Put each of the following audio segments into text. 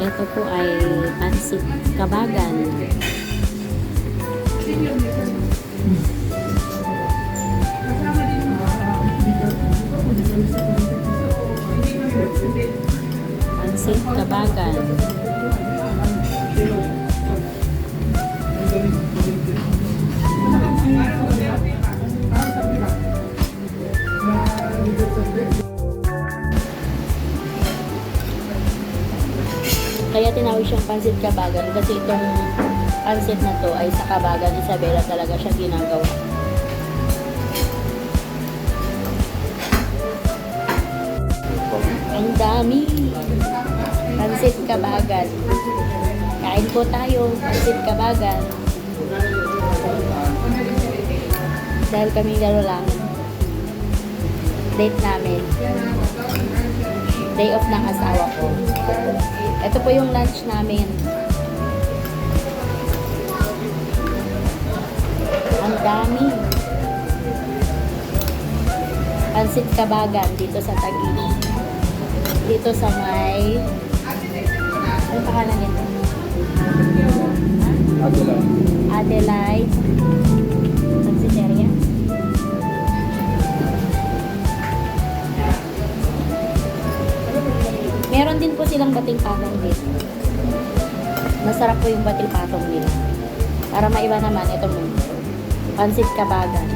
Ito po ay pansit kabagan. Pansit kabagan. Kaya tinawag siyang pansit kabagan kasi itong pansit na to ay sa kabagan Isabela talaga siya ginagawa. Ang dami! Pansit kabagan. Kain po tayo, pansit kabagan. Dahil kami laro lang. Date namin. Day off ng asawa ko. Yung lunch namin. Ang dami. Pansit kabagan dito sa Taguig. Dito sa may... Ano pangalan nito? Aguilar. Adelaide. Meron din po silang bating patong dito. Masarap po yung bating patong nila. Para maiba naman ito itong pansit kabagan.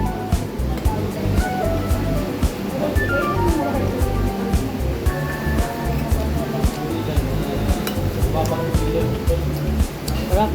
Sarap.